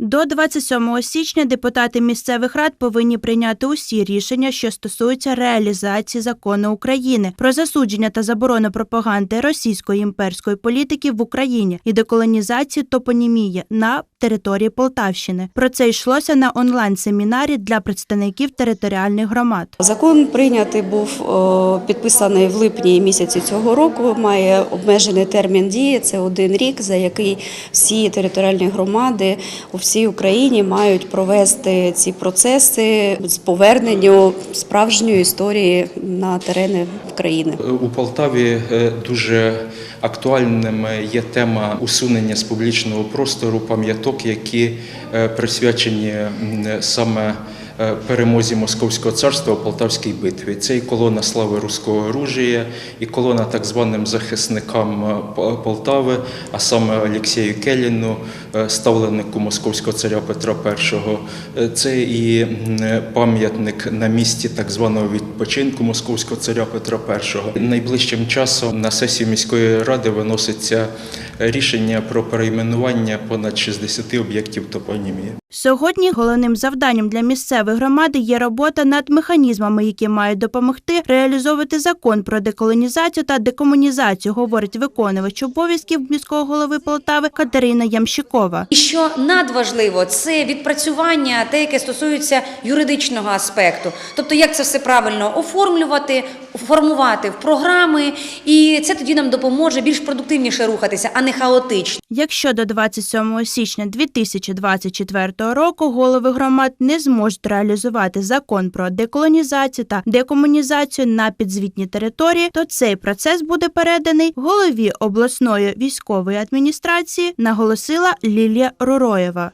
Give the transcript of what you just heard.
До 27 січня депутати місцевих рад повинні прийняти усі рішення, що стосуються реалізації закону України про засудження та заборону пропаганди російської імперської політики в Україні і деколонізації топонімії на території Полтавщини. Про це йшлося на онлайн-семінарі для представників територіальних громад. Закон прийнятий був підписаний в липні місяці цього року. Має обмежений термін дії. Це один рік, за який всі територіальні громади у всій Україні мають провести ці процеси з поверненню справжньої історії на терени країни. У Полтаві е, дуже актуальним є тема усунення з публічного простору пам'яток, які е, присвячені саме е, перемозі Московського царства у Полтавській битві. Це і колона слави руського оружия, і колона так званим захисникам е, Полтави, а саме Олексію Келіну, е, ставленику Московського царя Петра І. Е, Це і пам'ятник на місці так званого відпочинку Московського царя Петра І. Найближчим часом на сесію міської ради виноситься рішення про перейменування понад 60 об'єктів топонімії. Сьогодні головним завданням для місцевих громади є робота над механізмами, які мають допомогти реалізовувати закон про деколонізацію та декомунізацію, говорить виконувач обов'язків міського голови Полтави Катерина Ямщикова. І що надважливо, це відпрацювання, те, яке стосується юридичного аспекту, тобто як це все правильно оформлювати, формувати в програми, і це тоді нам допоможе більш продуктивніше рухатися, а не хаотично. Якщо до 27 січня 2024 року голови громад не зможуть реалізувати закон про деколонізацію та декомунізацію на підзвітні території, то цей процес буде переданий голові обласної військової адміністрації, наголосила Лілія Руроєва.